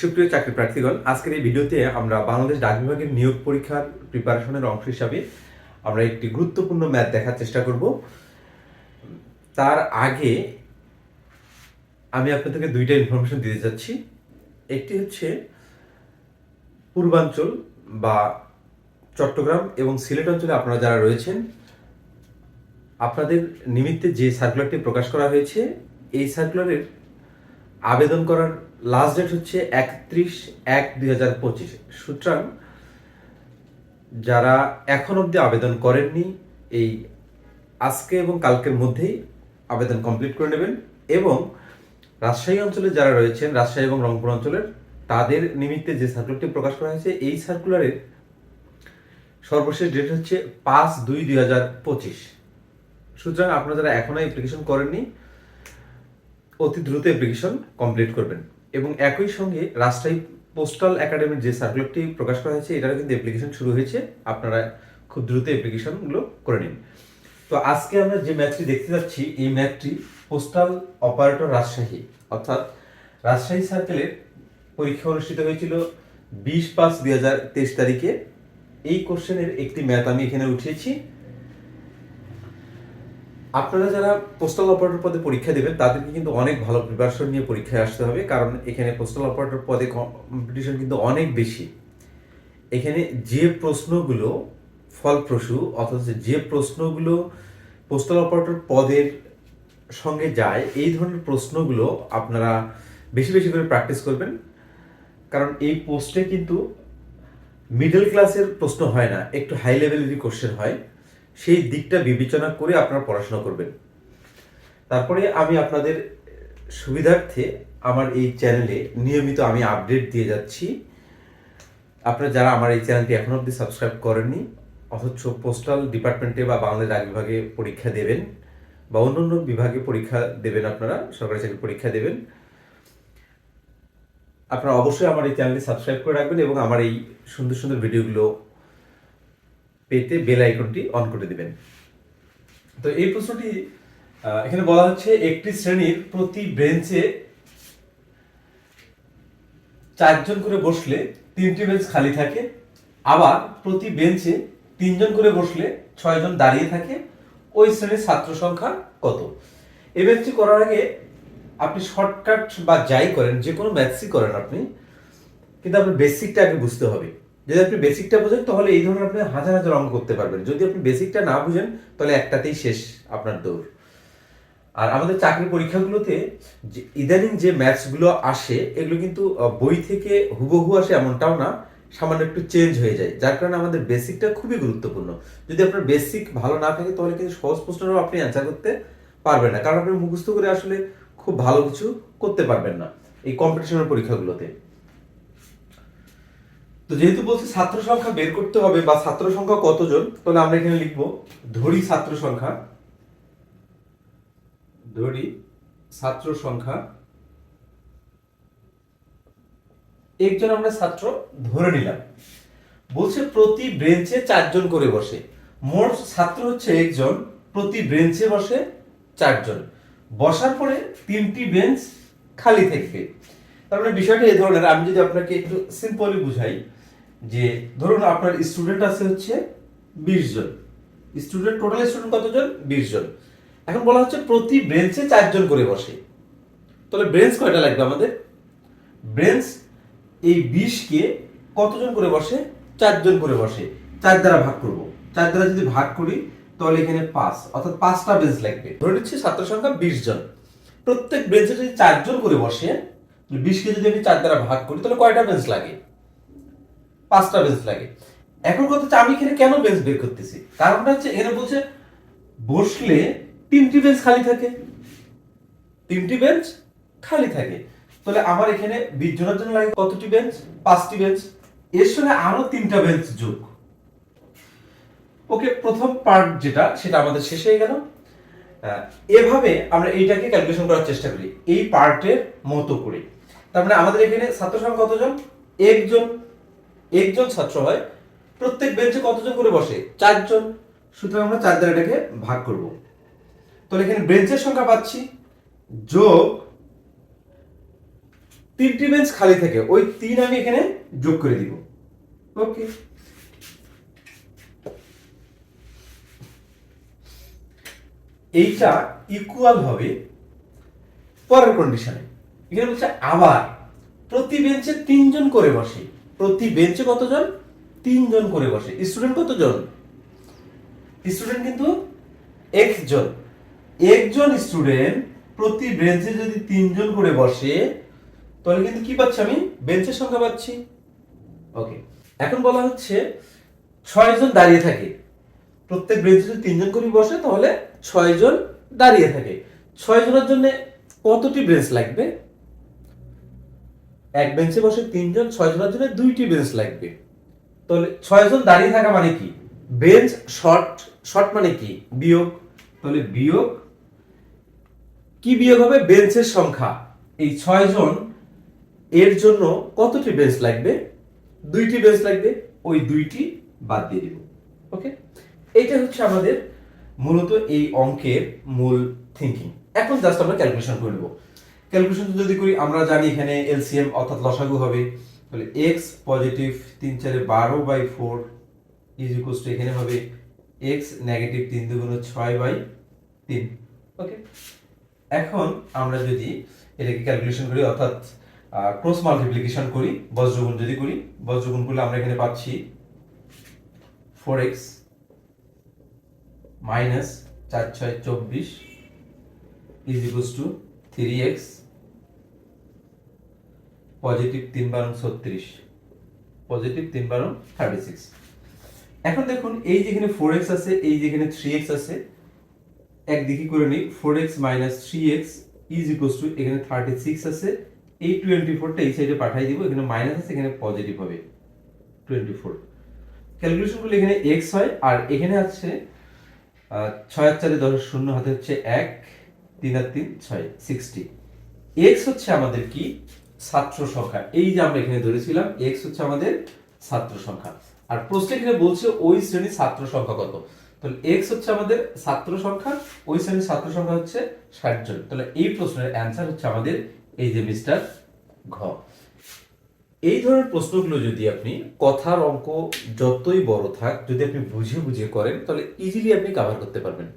সুপ্রিয় চাকরি প্রার্থীগণ, আজকের এই ভিডিওতে আমরা বাংলাদেশ ডাক বিভাগের নিয়োগ পরীক্ষার প্রিপারেশনের অংশ হিসাবে আমরা একটি গুরুত্বপূর্ণ ম্যাথ দেখার চেষ্টা করব। তার আগে আমি আপনাদেরকে দুইটা ইনফরমেশন দিতে যাচ্ছি। একটি হচ্ছে পূর্বাঞ্চল বা চট্টগ্রাম এবং সিলেট অঞ্চলে আপনারা যারা রয়েছেন, আপনাদের নিমিত্তে যে সার্কুলারটি প্রকাশ করা হয়েছে, এই সার্কুলারের আবেদন করার লাস্ট ডেট হচ্ছে একত্রিশ এক দুই হাজার পঁচিশ। সুতরাং যারা এখন অবধি আবেদন করেননি, এই আজকে এবং কালকের মধ্যেই আবেদন কমপ্লিট করে নেবেন এবং রাজশাহী অঞ্চলে যারা রয়েছেন, রাজশাহী এবং রংপুর অঞ্চলের, তাদের নিমিত্তে যে সার্কুলারটি প্রকাশ করা হয়েছে, এই সার্কুলারের সর্বশেষ ডেট হচ্ছে পাঁচ দুই দুই হাজার পঁচিশ। সুতরাং আপনারা যারা এখনও অ্যাপ্লিকেশন করেননি অতি দ্রুত অ্যাপ্লিকেশন কমপ্লিট করবেন। এবং একই সঙ্গে রাজশাহী পোস্টাল একাডেমির যে সার্কুলারটি প্রকাশ করা হয়েছে, এটারও কিন্তু অ্যাপ্লিকেশন শুরু হয়েছে। আপনারা খুব দ্রুত অ্যাপ্লিকেশনগুলো করে নিন। তো আজকে আমরা যে ম্যাচটি দেখতে যাচ্ছি, এই ম্যাচটি পোস্টাল অপারেটর রাজশাহী, অর্থাৎ রাজশাহী সার্কেলের পরীক্ষা অনুষ্ঠিত হয়েছিল বিশ পাঁচ দুই হাজার তেইশ তারিখে। এই কোশ্চেনের একটি ম্যাথ আমি এখানে উঠিয়েছি। আপনারা যারা পোস্টাল অপারেটর পদে পরীক্ষা দেবেন, তাদেরকে কিন্তু অনেক ভালো প্রিপারেশন নিয়ে পরীক্ষায় আসতে হবে, কারণ এখানে পোস্টাল অপারেটর পদে কম্পিটিশন কিন্তু অনেক বেশি। এখানে যে প্রশ্নগুলো ফলপ্রসূ, অথচ যে প্রশ্নগুলো পোস্টাল অপারেটর পদের সঙ্গে যায়, এই ধরনের প্রশ্নগুলো আপনারা বেশি বেশি করে প্র্যাকটিস করবেন। কারণ এই পোস্টে কিন্তু মিডল ক্লাসের প্রশ্ন হয় না, একটু হাই লেভেলেরই কোশ্চেন হয়। সেই দিকটা বিবেচনা করে আপনারা পড়াশোনা করবেন। তারপরে আমি আপনাদের সুবিধার্থে আমার এই চ্যানেলে নিয়মিত আমি আপডেট দিয়ে যাচ্ছি। আপনারা যারা আমার এই চ্যানেলটি এখনও অবধি সাবস্ক্রাইব করেননি, অথচ পোস্টাল ডিপার্টমেন্টে বা বাংলাদেশ ডাক বিভাগে পরীক্ষা দেবেন বা অন্য অন্য বিভাগে পরীক্ষা দেবেন আপনারা, সরকারি চাকরি পরীক্ষা দেবেন, আপনারা অবশ্যই আমার এই চ্যানেলটি সাবস্ক্রাইব করে রাখবেন এবং আমার এই সুন্দর সুন্দর ভিডিওগুলো পেতে বেল আইকনটি অন করে দিবেন। তো এই প্রশ্নটি এখানে বলা হচ্ছে একটি শ্রেণির প্রতি বেঞ্চে চারজন করে বসলে তিনটি বেঞ্চ খালি থাকে, আবার প্রতি বেঞ্চে তিনজন করে বসলে ছয়জন দাঁড়িয়ে থাকে, ওই শ্রেণির ছাত্র সংখ্যা কত? এই ম্যাথটি করার আগে আপনি শর্টকাট বা যাই করেন যে কোনো ম্যাথসই করেন আপনি, কিন্তু আপনার বেসিকটা আগে বুঝতে হবে। যদি আপনি বেসিকটা বোঝেন, তাহলে এই ধরনের আপনি হাজার হাজার অঙ্ক করতে পারবেন। যদি আপনি বেসিকটা না বুঝেন, তাহলে একটাতেই শেষ আপনার দৌড়। আর আমাদের চাকরি পরীক্ষাগুলোতে ইদানিং যে ম্যাথসগুলো আসে, এগুলো কিন্তু বই থেকে হুবহু আসে এমনটাও না, সামান্য একটু চেঞ্জ হয়ে যায়। যার কারণে আমাদের বেসিকটা খুবই গুরুত্বপূর্ণ। যদি আপনার বেসিক ভালো না থাকে, তাহলে কিন্তু সহজ প্রশ্নেরও আপনি অ্যান্সার করতে পারবেন না। কারণ আপনি মুখস্থ করে আসলে খুব ভালো কিছু করতে পারবেন না, এই কম্পিটিশনের পরীক্ষাগুলোতে। তো যেহেতু বলছি ছাত্র সংখ্যা বের করতে হবে বা ছাত্র সংখ্যা কতজন, তাহলে আমরা এখানে লিখব ধরি ছাত্র সংখ্যা, ধরি ছাত্র সংখ্যা, একজন আমরা ছাত্র ধরে নিলাম। বলছে প্রতি বেঞ্চে চারজন করে বসে। মোট ছাত্র হচ্ছে একজন, প্রতি বেঞ্চে বসে চারজন। বসার পরে তিনটি বেঞ্চ খালি থাকবে। তার মানে বিষয়টা এই ধরনের, আমি যদি আপনাকে একটু সিম্পলি বুঝাই, যে ধরুন আপনার স্টুডেন্ট আছে হচ্ছে বিশ জন। স্টুডেন্ট টোটাল স্টুডেন্ট কতজন? বিশ জন। এখন বলা হচ্ছে প্রতি বেঞ্চে চারজন করে বসে। তাহলে ব্রেঞ্চ কয়টা লাগবে আমাদের? ব্রেঞ্চ এই বিশকে কতজন করে বসে? চারজন করে বসে। চার দ্বারা ভাগ করব। চার দ্বারা যদি ভাগ করি, তাহলে এখানে পাঁচ, অর্থাৎ পাঁচটা বেঞ্চ লাগবে। ধরে নিচ্ছি ছাত্র সংখ্যা বিশ জন। প্রত্যেক বেঞ্চে যদি চারজন করে বসে বিশকে যদি আমি চার দ্বারা ভাগ করি, তাহলে কয়টা বেঞ্চ লাগে? পাঁচটা বেঞ্চ লাগে। এখন কথা হচ্ছে, আমি এখানে কেন বেঞ্চ বের করতেছি? কারণটা হচ্ছে, এখানে বলছে, বসলে তিনটি বেঞ্চ খালি থাকে। তিনটি বেঞ্চ খালি থাকে। তাহলে আমার এখানে বিশ জন্য লাগে কতটি বেঞ্চ? পাঁচটি বেঞ্চ। এর সঙ্গে আরও তিনটা বেঞ্চ যোগ। ওকে, প্রথম পার্ট যেটা, সেটা আমাদের শেষ হয়ে গেল। এভাবে আমরা এইটাকে ক্যালকুলেশন করার চেষ্টা করি। এই পার্টের মতো করে। তার মানে আমাদের এখানে ছাত্র সংখ্যা কতজন? একজন একজন ছাত্র হয়। প্রত্যেক বেঞ্চে কতজন করে বসে? চারজন। সুতরাং আমরা চার দ্বারা এটাকে ভাগ করব। তাহলে এখানে বেঞ্চের সংখ্যা পাচ্ছি। যোগ তিনটি বেঞ্চ খালি থাকে। ওই তিন আমি এখানে যোগ করে দিব। ওকে। এইটা ইকুয়াল হবে পরের কন্ডিশনে এখানে বলছে আবার। প্রতি বেঞ্চে তিনজন করে বসে। প্রতি বেঞ্চে কতজন? তিনজন করে বসে। স্টুডেন্ট কতজন? স্টুডেন্ট কিন্তু একজন। একজন স্টুডেন্ট প্রতি বেঞ্চে যদি তিনজন করে বসে, তাহলে কিন্তু কি পাচ্ছি আমি? বেঞ্চের সংখ্যা পাচ্ছি। ওকে এখন বলা হচ্ছে ছয় জন দাঁড়িয়ে থাকে। প্রত্যেক বেঞ্চে যদি তিনজন করে বসে, তাহলে ছয় জন দাঁড়িয়ে থাকে। ছয় জনের জন্য কতটি বেঞ্চ লাগবে? এক বেঞ্চে বসে তিনজন ছয় জনের জন্য দুইটি বেঞ্চ লাগবে। তাহলে ছয় জন দাঁড়িয়ে থাকা মানে কি? বেঞ্চ শর্ট শর্ট মানে কি? বিয়োগ। তাহলে বিয়োগ। কি বিয়োগ হবে? বেঞ্চের সংখ্যা। এই ছয় জন এর জন্য কতটি বেঞ্চ লাগবে? দুইটি বেঞ্চ লাগবে। ওই দুইটি বাদ দিয়ে দিব। ওকে এইটা হচ্ছে আমাদের মূলত এই অঙ্কের মূল থিঙ্কিং এখন জাস্ট আমরা ক্যালকুলেশন করব ক্যালকুলেশন যদি করি, আমরা জানি এখানে এলসিএম অর্থাৎ লসাগু হবে। তাহলে এক্স পজিটিভ তিন চারে বারো by four is equals to এখানে হবে এক্স নেগেটিভ তিন দুগুণ ছয় বাই তিন। ওকে এখন আমরা যদি এটাকে ক্যালকুলেশন করি, অর্থাৎ ক্রস মাল্টিপ্লিকেশন করি বজ্রগুণ যদি করি বজ্রগুণ করলে আমরা এখানে পাচ্ছি ফোর এক্স মাইনাস চার ছয় চব্বিশ is equals to three x positive তিন বারো ছত্রিশ। পজিটিভ তিন বারো থার্টি সিক্স এখন দেখুন, এই যেখানে ফোর এক্স আছে, এই যেখানে থ্রি এক্স আছে, একদিকে করে নিই four x minus three x is equals to এখানে থার্টি সিক্স আছে, এই টোয়েন্টি ফোরটা এই সাইডে পাঠিয়ে দিব, এখানে মাইনাস আছে, এখানে পজিটিভ হবে টোয়েন্টি ফোর ক্যালকুলেশন করলে এখানে এক্স হয়, আর এখানে আছে ছয় আর চারে দশ শূন্য, হাতে হচ্ছে এক, তিন আর তিন, ছয় সিক্সটি এক্স হচ্ছে আমাদের কি? ছাত্র সংখ্যা। এই যে আমরা এখানে ধরেছিলাম এক্স হচ্ছে আমাদের ছাত্র সংখ্যা। আর প্রশ্ন এখানে বলছে ওই শ্রেণির ছাত্র সংখ্যা কত? তাহলে এক্স হচ্ছে আমাদের ছাত্র সংখ্যা, ওই শ্রেণির ছাত্র সংখ্যা হচ্ছে ষাট জন। তাহলে এই প্রশ্নের অ্যান্সার হচ্ছে আমাদের এই যে মিস্টার ঘ। এই ধরনের প্রশ্নগুলো যদি আপনি কথার অঙ্ক যতই বড় থাক, যদি আপনি বুঝে বুঝে করেন, তাহলে ইজিলি আপনি কভার করতে পারবেন।